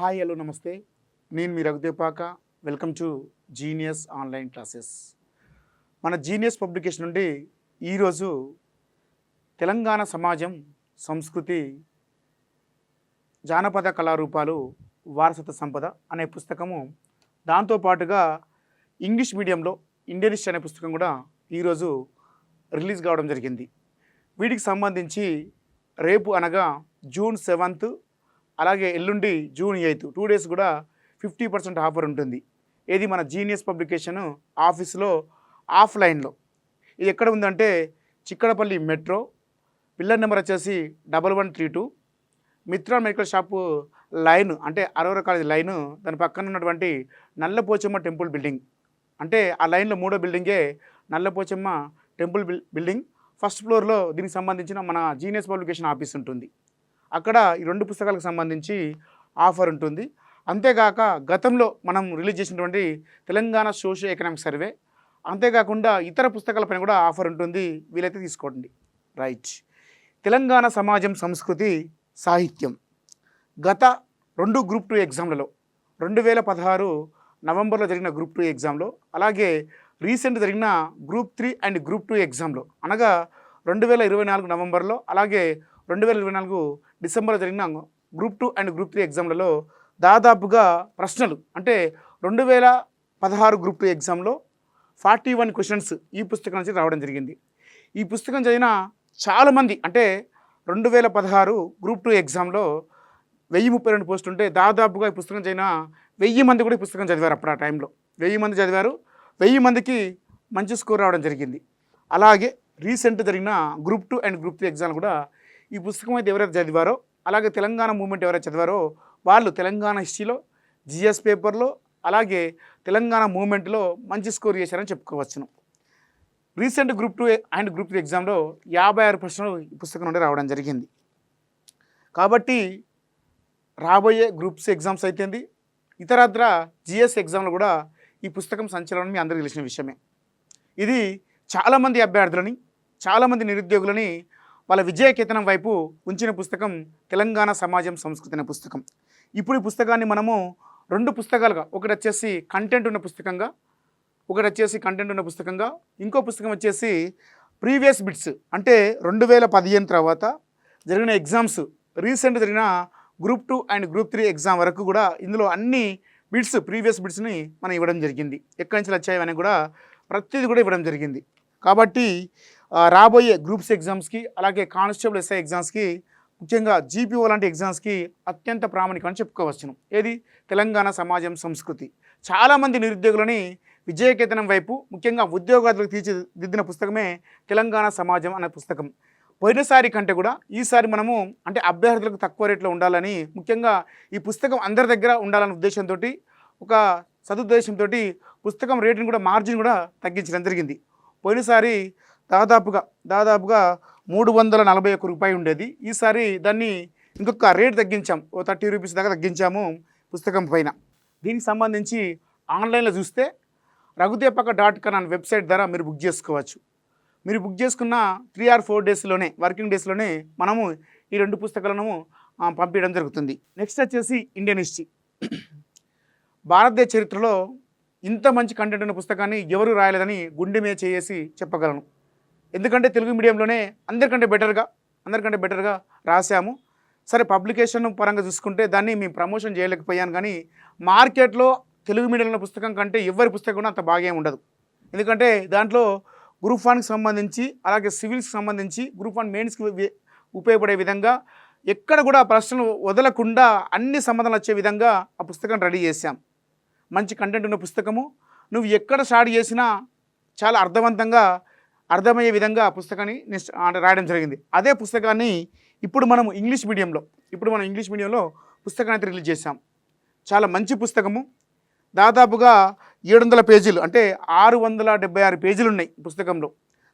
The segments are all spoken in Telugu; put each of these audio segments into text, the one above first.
హాయ్ హలో నమస్తే. నేను మీ Raghudepaka welcome to Genius online classes. మన జీనియస్ పబ్లికేషన్ నుండి ఈరోజు తెలంగాణ సమాజం సంస్కృతి జానపద కళారూపాలు వారసత్వ సంపద అనే పుస్తకము దాంతోపాటుగా ఇంగ్లీష్ మీడియంలో ఇండియనిస్ట్ అనే పుస్తకం కూడా ఈరోజు రిలీజ్ కావడం జరిగింది. వీటికి సంబంధించి రేపు అనగా జూన్ సెవెంత్ అలాగే ఎల్లుండి జూన్ ఎయిత్ టూ డేస్ కూడా ఫిఫ్టీ పర్సెంట్ ఆఫర్ ఉంటుంది. ఇది మన జీనియస్ పబ్లికేషన్ ఆఫీస్లో ఆఫ్లైన్లో. ఇది ఎక్కడ ఉందంటే చిక్కడపల్లి మెట్రో పిల్లర్ నెంబర్ వచ్చేసి double one three two. Mitra medical shop line అంటే అరవర కాలేజ్ లైన్ దాని పక్కన ఉన్నటువంటి నల్లపోచమ్మ టెంపుల్ బిల్డింగ్. అంటే ఆ లైన్లో మూడో బిల్డింగే నల్లపోచమ్మ టెంపుల్ బిల్ బిల్డింగ్. ఫస్ట్ ఫ్లోర్లో దీనికి సంబంధించిన మన జీనియస్ పబ్లికేషన్ ఆఫీస్ ఉంటుంది. అక్కడ ఈ రెండు పుస్తకాలకు సంబంధించి ఆఫర్ ఉంటుంది. అంతేగాక గతంలో మనం రిలీజ్ చేసినటువంటి తెలంగాణ సోషియో ఎకనామిక్ సర్వే అంతేకాకుండా ఇతర పుస్తకాలపైన కూడా ఆఫర్ ఉంటుంది. వీలైతే తీసుకోండి. రైట్. తెలంగాణ సమాజం సంస్కృతి సాహిత్యం. గత రెండు గ్రూప్ టూ ఎగ్జామ్లలో రెండు వేల పదహారు నవంబర్లో జరిగిన గ్రూప్ టూ ఎగ్జామ్లో అలాగే రీసెంట్ జరిగిన group three and group two ఎగ్జామ్లో అనగా రెండు వేల ఇరవై నాలుగు నవంబర్లో అలాగే రెండు వేల ఇరవై నాలుగు డిసెంబర్లో జరిగిన group two and group three ఎగ్జామ్లలో దాదాపుగా ప్రశ్నలు అంటే రెండు వేల పదహారు గ్రూప్ టూ ఎగ్జామ్లో ఫార్టీ వన్ క్వశ్చన్స్ ఈ పుస్తకం నుంచి రావడం జరిగింది. ఈ పుస్తకం చదివిన చాలామంది అంటే రెండు వేల పదహారు గ్రూప్ టూ ఎగ్జామ్లో వెయ్యి ముప్పై రెండు పోస్టులు ఉంటే దాదాపుగా ఈ పుస్తకం చదివిన వెయ్యి మంది కూడా ఈ పుస్తకం చదివారు అప్పుడు ఆ టైంలో. వెయ్యి మంది చదివారు వెయ్యి మందికి మంచి స్కోర్ రావడం జరిగింది. అలాగే రీసెంట్ జరిగిన group two and group three exam కూడా ఈ పుస్తకం అయితే ఎవరైతే చదివారో అలాగే తెలంగాణ మూమెంట్ ఎవరైతే చదివారో వాళ్ళు తెలంగాణ హిస్టరీలో జిఎస్ పేపర్లో అలాగే తెలంగాణ మూమెంట్లో మంచి స్కోర్ చేశారని చెప్పుకోవచ్చును. Recent group two and group three ఎగ్జామ్లో యాభై ఆరు ప్రశ్నలు ఈ పుస్తకం నుండి రావడం జరిగింది. కాబట్టి రాబోయే గ్రూప్స్ ఎగ్జామ్స్ అయితేంది ఇతరత్ర జిఎస్ ఎగ్జామ్లో కూడా ఈ పుస్తకం సంచలనం మీ అందరికీ తెలిసిన విషయమే. ఇది చాలామంది అభ్యర్థులని చాలామంది నిరుద్యోగులని వాళ్ళ విజయకేతనం వైపు ఉంచిన పుస్తకం తెలంగాణ సమాజం సంస్కృతి అనే పుస్తకం. ఇప్పుడు ఈ పుస్తకాన్ని మనము రెండు పుస్తకాలుగా ఒకటి వచ్చేసి కంటెంట్ ఉన్న పుస్తకంగా ఒకటి వచ్చేసి కంటెంట్ ఉన్న పుస్తకంగా ఇంకో పుస్తకం వచ్చేసి ప్రీవియస్ బిట్స్ అంటే రెండు వేల పదిహేను తర్వాత జరిగిన ఎగ్జామ్స్ రీసెంట్ జరిగిన group two and group three exam వరకు కూడా ఇందులో అన్ని బిట్స్ ప్రీవియస్ బిట్స్ని మనం ఇవ్వడం జరిగింది. ఎక్కడి నుంచి వచ్చాయి అని కూడా ప్రతిదీ కూడా ఇవ్వడం జరిగింది. కాబట్టి రాబోయే గ్రూప్స్ ఎగ్జామ్స్కి అలాగే కానిస్టేబుల్ ఎస్ఐ ఎగ్జామ్స్కి ముఖ్యంగా జీపీఓ లాంటి ఎగ్జామ్స్కి అత్యంత ప్రామాణికం అని చెప్పుకోవచ్చును. ఏది? తెలంగాణ సమాజం సంస్కృతి. చాలామంది నిరుద్యోగులని విజయకేతనం వైపు ముఖ్యంగా ఉద్యోగాదులకు తీర్చిదిద్దిన పుస్తకమే తెలంగాణ సమాజం అనే పుస్తకం. పోయినసారి కంటే కూడా ఈసారి మనము అంటే అభ్యర్థులకు తక్కువ రేట్లో ఉండాలని ముఖ్యంగా ఈ పుస్తకం అందరి దగ్గర ఉండాలనే ఉద్దేశంతో ఒక సదుద్దేశంతో పుస్తకం రేటుని కూడా మార్జిన్ కూడా తగ్గించడం జరిగింది. పోయినసారి దాదాపుగా దాదాపుగా మూడు వందల నలభై ఒక్క రూపాయి ఉండేది. ఈసారి దాన్ని ఇంకొక రేట్ తగ్గించాం. ఓ థర్టీ రూపీస్ దాకా తగ్గించాము పుస్తకం పైన. దీనికి సంబంధించి ఆన్లైన్లో చూస్తే రఘుదేపక డాట్ కాన్ అనే వెబ్సైట్ ద్వారా మీరు బుక్ చేసుకోవచ్చు. మీరు బుక్ చేసుకున్న త్రీ ఆర్ ఫోర్ డేస్లోనే వర్కింగ్ డేస్లోనే మనము ఈ రెండు పుస్తకాలను పంపించడం జరుగుతుంది. నెక్స్ట్ వచ్చేసి ఇండియన్ హిస్టరీ. భారతదేశ చరిత్రలో ఇంత మంచి కంటెంట్ ఉన్న పుస్తకాన్ని ఎవరు రాయలేదని గుండె మీద చేసి చెప్పగలను. ఎందుకంటే తెలుగు మీడియంలోనే అందరికంటే బెటర్గా అందరికంటే బెటర్గా రాశాము. సరే పబ్లికేషన్ పరంగా చూసుకుంటే దాన్ని మేము ప్రమోషన్ చేయలేకపోయాను కానీ మార్కెట్లో తెలుగు మీడియంలో పుస్తకం కంటే ఎవరి పుస్తకం కూడా అంత బాగా ఉండదు. ఎందుకంటే దాంట్లో గ్రూప్ వన్కి సంబంధించి అలాగే సివిల్స్కి సంబంధించి గ్రూప్ వన్ మెయిన్స్కి ఉపయోగపడే విధంగా ఎక్కడ కూడా ప్రశ్నలు వదలకుండా అన్ని సంబంధాలు వచ్చే విధంగా ఆ పుస్తకం రెడీ చేశాం. మంచి కంటెంట్ ఉన్న పుస్తకము. నువ్వు ఎక్కడ స్టార్ట్ చేసినా చాలా అర్థవంతంగా అర్థమయ్యే విధంగా ఆ పుస్తకాన్ని రాయడం జరిగింది. అదే పుస్తకాన్ని ఇప్పుడు మనం ఇంగ్లీష్ మీడియంలో ఇప్పుడు మనం ఇంగ్లీష్ మీడియంలో పుస్తకాన్ని అయితే రిలీజ్ చేశాం. చాలా మంచి పుస్తకము. దాదాపుగా ఏడు వందల పేజీలు అంటే ఆరు వందల డెబ్బై ఆరు పేజీలు ఉన్నాయి పుస్తకంలో.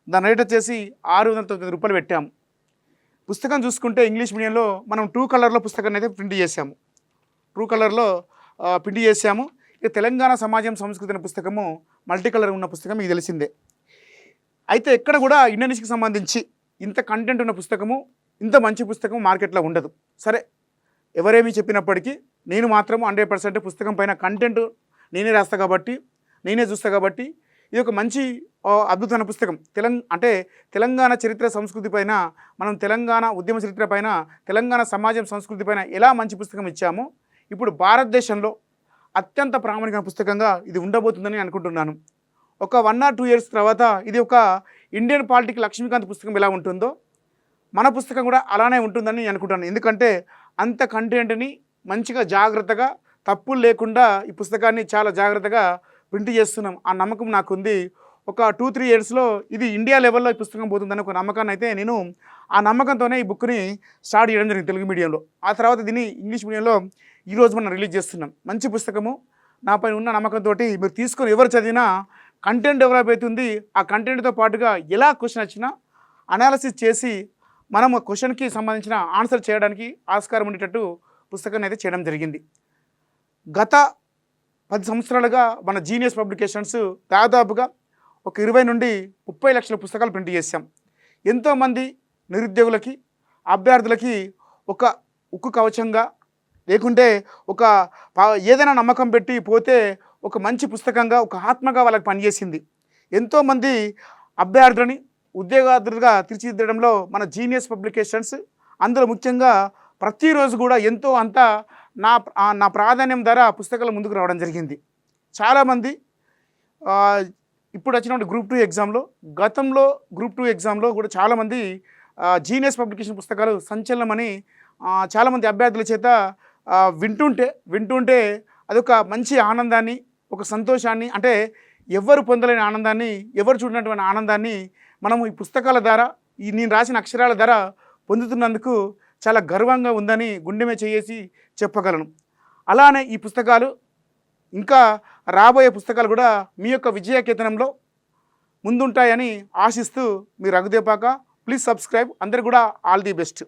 దాని రేట్ వచ్చేసి ఆరు వందల తొమ్మిది రూపాయలు పెట్టాము. పుస్తకం చూసుకుంటే ఇంగ్లీష్ మీడియంలో మనం టూ కలర్లో పుస్తకాన్ని అయితే ప్రింట్ చేసాము టూ కలర్లో ప్రింట్ చేసాము ఇక తెలంగాణ సమాజం సంస్కృతి అనే పుస్తకము మల్టీ కలర్ ఉన్న పుస్తకం మీకు తెలిసిందే. అయితే ఎక్కడ కూడా ఇండోనేషియాకి సంబంధించి ఇంత కంటెంట్ ఉన్న పుస్తకము ఇంత మంచి పుస్తకం మార్కెట్లో ఉండదు. సరే ఎవరేమి చెప్పినప్పటికీ నేను మాత్రం హండ్రెడ్ పర్సెంట్ పుస్తకం పైన కంటెంట్ నేనే రాస్తా కాబట్టి నేనే చూస్తా కాబట్టి ఇది ఒక మంచి అద్భుతమైన పుస్తకం. తెలంగ అంటే తెలంగాణ చరిత్ర సంస్కృతి పైన మనం తెలంగాణ ఉద్యమ చరిత్ర పైన తెలంగాణ సమాజం సంస్కృతి పైన ఎలా మంచి పుస్తకం ఇచ్చామో ఇప్పుడు భారతదేశంలో అత్యంత ప్రామాణికమైన పుస్తకంగా ఇది ఉండబోతుందని అనుకుంటున్నాను. ఒక వన్ ఆర్ టూ ఇయర్స్ తర్వాత ఇది ఒక ఇండియన్ పాలిటిక్ లక్ష్మీకాంత్ పుస్తకం ఎలా ఉంటుందో మన పుస్తకం కూడా అలానే ఉంటుందని నేను అనుకుంటాను ఎందుకంటే అంత కంటెంట్ని మంచిగా జాగ్రత్తగా తప్పులు లేకుండా ఈ పుస్తకాన్ని చాలా జాగ్రత్తగా ప్రింట్ చేస్తున్నాం. ఆ నమ్మకం నాకుంది. ఒక టూ త్రీ ఇయర్స్లో ఇది ఇండియా లెవెల్లో ఈ పుస్తకం పోతుందని ఒక నమ్మకాన్ని అయితే నేను ఆ నమ్మకంతోనే ఈ బుక్ని స్టార్ట్ చేయడం జరిగింది తెలుగు మీడియంలో ఆ తర్వాత దీన్ని ఇంగ్లీష్ మీడియంలో ఈరోజు మనం రిలీజ్ చేస్తున్నాం. మంచి పుస్తకము. నాపై ఉన్న నమ్మకంతో మీరు తీసుకొని ఎవరు చదివినా కంటెంట్ డెవలప్ అవుతుంది. ఆ కంటెంట్తో పాటుగా ఎలా క్వశ్చన్ వచ్చినా అనాలసిస్ చేసి మనం క్వశ్చన్కి సంబంధించిన ఆన్సర్ చేయడానికి ఆస్కారం ఉండేటట్టు పుస్తకాన్ని అయితే చేయడం జరిగింది. గత పది సంవత్సరాలుగా మన జీనియస్ పబ్లికేషన్స్ దాదాపుగా ఒక ఇరవై నుండి ముప్పై లక్షల పుస్తకాలు ప్రింట్ చేశాం. ఎంతోమంది నిరుద్యోగులకి అభ్యర్థులకి ఒక ఉక్కు కవచంగా లేకుంటే ఒక ఏదైనా నమ్మకం పెట్టి పోతే ఒక మంచి పుస్తకంగా ఒక ఆత్మగా వాళ్ళకి పనిచేసింది. ఎంతోమంది అభ్యర్థులని ఉద్యోగార్థులుగా తీర్చిదిద్దడంలో మన జీనియస్ పబ్లికేషన్స్ అందులో ముఖ్యంగా ప్రతిరోజు కూడా ఎంతో అంత నా నా ప్రాధాన్యం ధర పుస్తకాలు ముందుకు రావడం జరిగింది. చాలామంది ఇప్పుడు వచ్చినటువంటి గ్రూప్ టూ ఎగ్జామ్లో గతంలో గ్రూప్ టూ ఎగ్జామ్లో కూడా చాలామంది జీనియస్ పబ్లికేషన్ పుస్తకాలు సంచలనమని చాలామంది అభ్యర్థుల చేత వింటుంటే వింటుంటే అదొక మంచి ఆనందాన్ని ఒక సంతోషాన్ని అంటే ఎవరు పొందలేని ఆనందాన్ని ఎవరు చూడనటువంటి ఆనందాన్ని మనము ఈ పుస్తకాల ద్వారా ఈ నేను రాసిన అక్షరాల ద్వారా పొందుతున్నందుకు చాలా గర్వంగా ఉందని గుండెమే చేసి చెప్పగలను. అలానే ఈ పుస్తకాలు ఇంకా రాబోయే పుస్తకాలు కూడా మీ యొక్క విజయ కేతనంలో ముందుంటాయని ఆశిస్తూ మీ రఘుదేపాక ప్లీజ్ సబ్స్క్రైబ్ అందరు కూడా ఆల్ ది బెస్ట్.